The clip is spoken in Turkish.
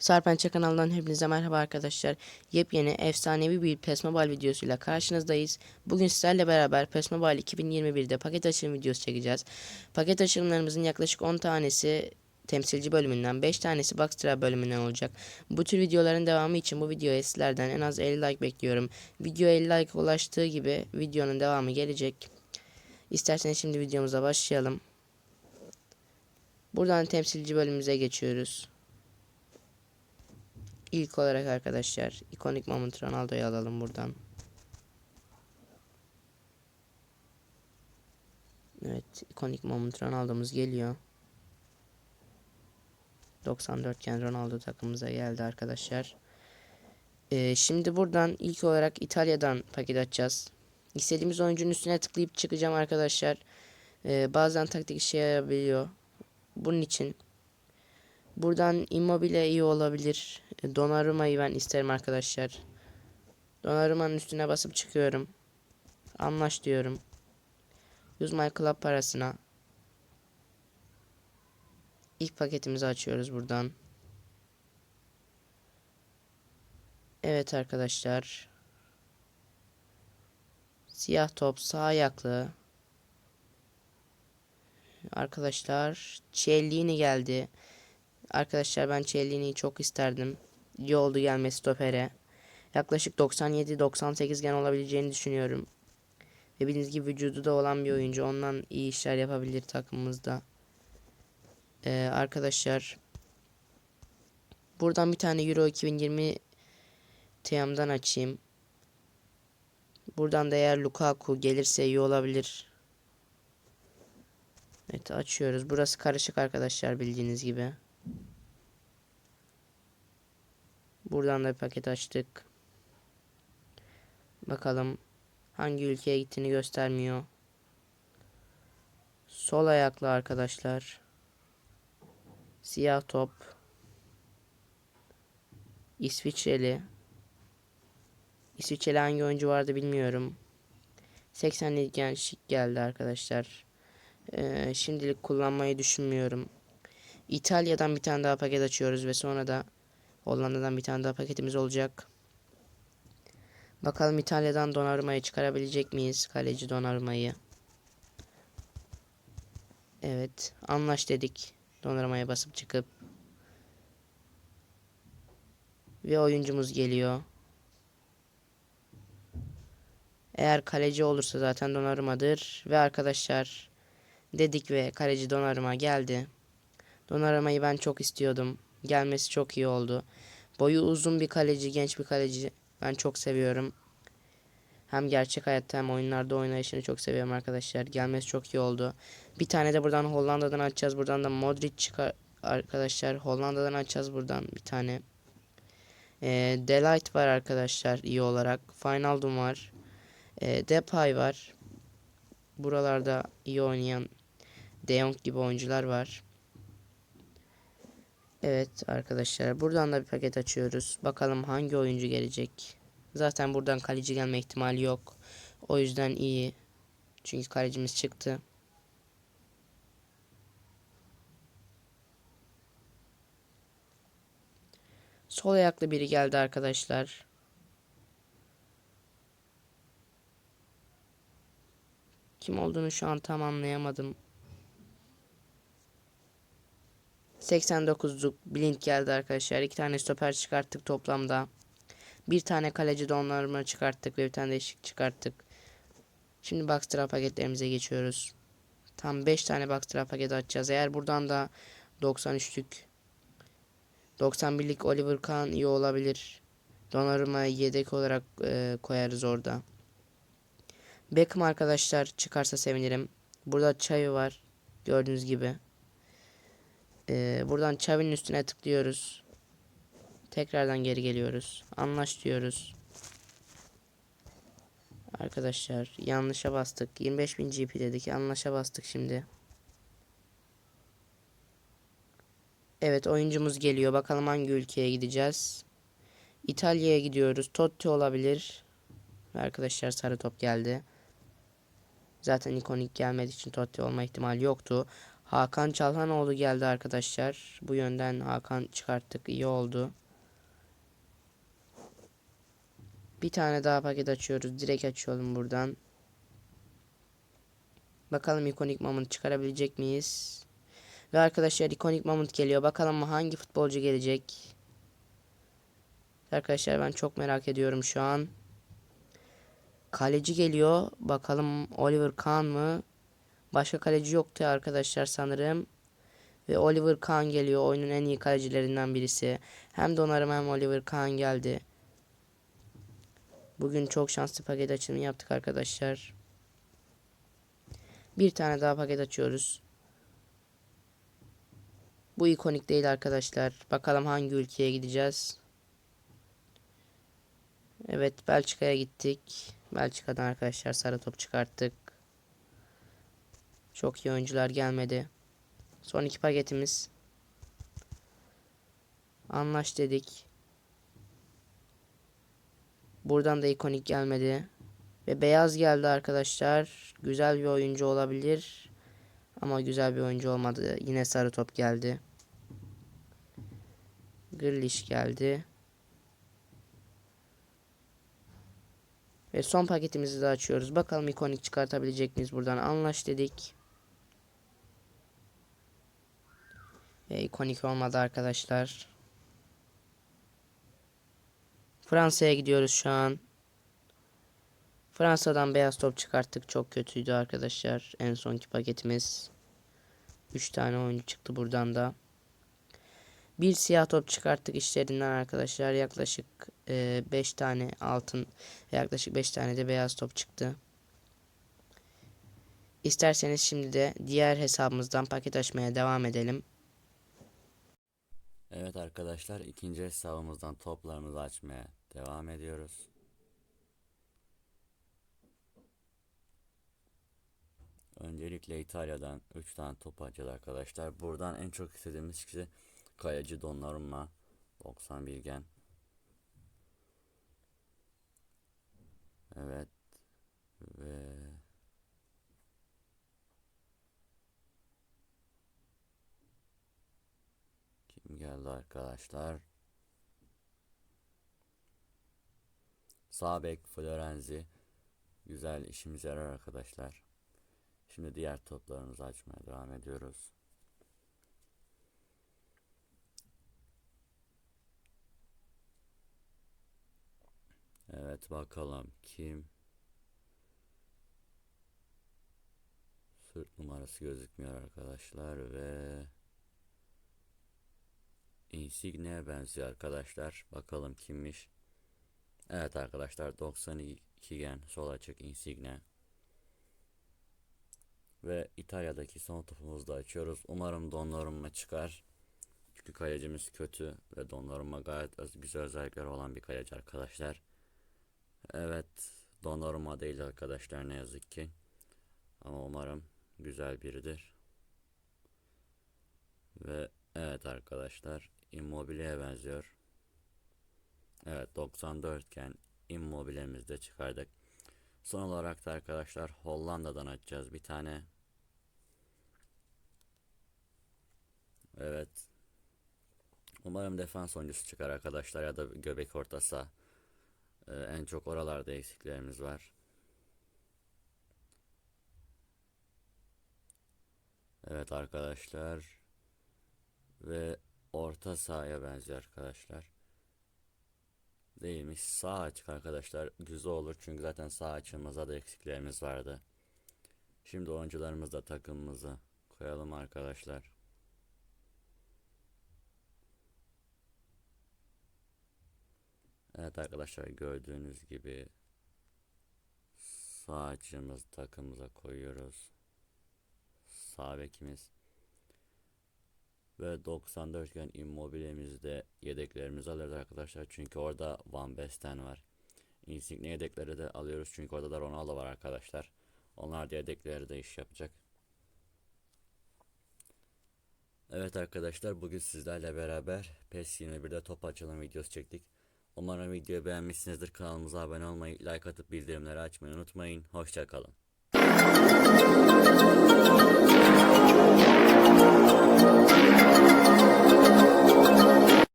Sarpençe kanalından hepinize merhaba arkadaşlar. Yepyeni efsanevi bir PES videosuyla karşınızdayız. Bugün sizlerle beraber PES Mobile 2021'de paket açılım videosu çekeceğiz. Paket açılımlarımızın yaklaşık 10 tanesi temsilci bölümünden 5 tanesi Boxtra bölümünden olacak. Bu tür videoların devamı için bu videoya sizlerden en az 50 like bekliyorum. Video 50 like ulaştığı gibi videonun devamı gelecek. İsterseniz şimdi videomuza başlayalım. Buradan temsilci bölümümüze geçiyoruz. İlk olarak arkadaşlar ikonik Moment Ronaldo'yu alalım buradan. Evet ikonik Moment Ronaldo'muz geliyor. 94 iken Ronaldo takımımıza geldi arkadaşlar. Ee, şimdi buradan ilk olarak İtalya'dan paket açacağız. İstediğimiz oyuncunun üstüne tıklayıp çıkacağım arkadaşlar. Ee, bazen taktik işe yarayabiliyor. Bunun için buradan Immobile iyi olabilir. Donnarumma'yı ben isterim arkadaşlar. Donnarumma'nın üstüne basıp çıkıyorum. Anlaş diyorum. Use my club parasına. İlk paketimizi açıyoruz buradan. Evet arkadaşlar. Siyah top sağ ayaklı. Arkadaşlar Cellini geldi. Arkadaşlar ben Cellini'yi çok isterdim. İyi oldu gelmesi stopere. Yaklaşık 97-98 gen olabileceğini düşünüyorum. Ve bildiğiniz gibi vücudu da olan bir oyuncu. Ondan iyi işler yapabilir takımımızda. Ee, arkadaşlar buradan bir tane Euro 2020 TM'den açayım. Buradan da eğer Lukaku gelirse iyi olabilir. Evet açıyoruz. Burası karışık arkadaşlar bildiğiniz gibi. Buradan da bir paket açtık. Bakalım hangi ülkeye gittiğini göstermiyor. Sol ayaklı arkadaşlar. Siyah top. İsviçreli. İsviçreli hangi oyuncu vardı bilmiyorum. 80'lik gen şık geldi arkadaşlar. Ee, şimdilik kullanmayı düşünmüyorum. İtalya'dan bir tane daha paket açıyoruz ve sonra da Hollanda'dan bir tane daha paketimiz olacak. Bakalım İtalya'dan Donnarumma'yı çıkarabilecek miyiz? Kaleci Donnarumma'yı. Evet. Anlaş dedik. Donnarumma'ya basıp çıkıp. Ve oyuncumuz geliyor. Eğer kaleci olursa zaten Donnarumma'dır. Ve arkadaşlar dedik ve kaleci Donnarumma geldi. Donnarumma'yı ben çok istiyordum. Gelmesi çok iyi oldu. Boyu uzun bir kaleci, genç bir kaleci. Ben çok seviyorum. Hem gerçek hayatta hem oyunlarda oynayışını çok seviyorum arkadaşlar. Gelmesi çok iyi oldu. Bir tane de buradan Hollanda'dan açacağız. Buradan da Modric çıkar arkadaşlar. Hollanda'dan açacağız buradan bir tane. Ee, Delight var arkadaşlar iyi olarak. Finaldum var. Ee, Depay var. Buralarda iyi oynayan De Jong gibi oyuncular var. Evet arkadaşlar buradan da bir paket açıyoruz. Bakalım hangi oyuncu gelecek. Zaten buradan kaleci gelme ihtimali yok. O yüzden iyi. Çünkü kalecimiz çıktı. Sol ayaklı biri geldi arkadaşlar. Kim olduğunu şu an tam anlayamadım. 89'luk Blink geldi arkadaşlar. İki tane stoper çıkarttık toplamda. Bir tane kaleci donlarma çıkarttık ve bir tane değişik çıkarttık. Şimdi Boxtra paketlerimize geçiyoruz. Tam 5 tane Boxtra paket açacağız. Eğer buradan da 93'lük 91'lik Oliver Kahn iyi olabilir. Donnarumma yedek olarak e, koyarız orada. Beckham arkadaşlar çıkarsa sevinirim. Burada Xavi var. Gördüğünüz gibi. Ee, buradan Xavi'nin üstüne tıklıyoruz. Tekrardan geri geliyoruz. Anlaş diyoruz. Arkadaşlar yanlışa bastık. 25.000 GP dedik. Anlaşa bastık şimdi. Evet oyuncumuz geliyor. Bakalım hangi ülkeye gideceğiz. İtalya'ya gidiyoruz. Totti olabilir. Arkadaşlar sarı top geldi. Zaten ikonik gelmediği için Totti olma ihtimali yoktu. Hakan Çalhanoğlu geldi arkadaşlar. Bu yönden Hakan çıkarttık. iyi oldu. Bir tane daha paket açıyoruz. Direkt açıyorum buradan. Bakalım ikonik Mamut çıkarabilecek miyiz? Ve arkadaşlar ikonik Mamut geliyor. Bakalım hangi futbolcu gelecek? Arkadaşlar ben çok merak ediyorum şu an. Kaleci geliyor. Bakalım Oliver Kahn mı? Başka kaleci yoktu arkadaşlar sanırım. Ve Oliver Kahn geliyor. Oyunun en iyi kalecilerinden birisi. Hem Donnarumma hem Oliver Kahn geldi. Bugün çok şanslı paket açılımı yaptık arkadaşlar. Bir tane daha paket açıyoruz. Bu ikonik değil arkadaşlar. Bakalım hangi ülkeye gideceğiz. Evet Belçika'ya gittik. Belçika'dan arkadaşlar sarı top çıkarttık. Çok iyi oyuncular gelmedi. Son iki paketimiz. Anlaş dedik. Buradan da ikonik gelmedi. Ve beyaz geldi arkadaşlar. Güzel bir oyuncu olabilir. Ama güzel bir oyuncu olmadı. Yine sarı top geldi. Grealish geldi. Ve son paketimizi de açıyoruz. Bakalım ikonik çıkartabilecek miyiz buradan. Anlaş dedik. Ve ikonik olmadı arkadaşlar. Fransa'ya gidiyoruz şu an. Fransa'dan beyaz top çıkarttık. Çok kötüydü arkadaşlar. En sonki paketimiz. 3 tane oyuncu çıktı buradan da. Bir siyah top çıkarttık işlerinden arkadaşlar. Yaklaşık 5 tane altın, yaklaşık 5 tane de beyaz top çıktı. İsterseniz şimdi de diğer hesabımızdan paket açmaya devam edelim. Evet arkadaşlar ikinci hesabımızdan toplarımızı açmaya devam ediyoruz. Öncelikle İtalya'dan 3 tane top açacağız arkadaşlar. Buradan en çok istediğimiz kişi kaleci Donnarumma 90 bilgen. Evet ve kim geldi arkadaşlar? Sağ bek Florenzi güzel işimize yarar arkadaşlar. Şimdi diğer toplarımızı açmaya devam ediyoruz. Evet bakalım kim Sırt numarası gözükmüyor arkadaşlar ve Insigne'ye benziyor arkadaşlar. Bakalım kimmiş. Evet arkadaşlar 92 gen sol açık Insigne. Ve İtalya'daki son topumuzu da açıyoruz. Umarım Donnarumma çıkar. Çünkü kalecimiz kötü ve Donnarumma gayet güzel özellikleri olan bir kaleci arkadaşlar. Evet Donnarumma değil arkadaşlar ne yazık ki. Ama umarım güzel biridir. Ve evet arkadaşlar Immobile'ye benziyor. Evet 94 iken Immobile'mizi de çıkardık. Son olarak da arkadaşlar Hollanda'dan açacağız bir tane. Evet. Umarım defans oyuncusu çıkar arkadaşlar ya da göbek orta saha. Ee, en çok oralarda eksiklerimiz var. Evet arkadaşlar. Ve orta sahaya benziyor arkadaşlar. Değilmiş. Sağ açık arkadaşlar. Güzel olur çünkü zaten sağ açımızda da eksiklerimiz vardı. Şimdi oyuncularımızla takımımızı koyalım arkadaşlar. Evet arkadaşlar gördüğünüz gibi sağ açığımız takımımıza koyuyoruz. Sağ bekimiz. Ve 94 gen immobilemizde yedeklerimizi alıyoruz arkadaşlar. Çünkü orada Van Basten var. Insigne yedekleri de alıyoruz. Çünkü orada da Ronaldo var arkadaşlar. Onlar da yedekleri de iş yapacak. Evet arkadaşlar bugün sizlerle beraber PES 21'de top açılım videosu çektik. Umarım videoyu beğenmişsinizdir. Kanalımıza abone olmayı, like atıp bildirimleri açmayı unutmayın. Hoşçakalın. Thank you.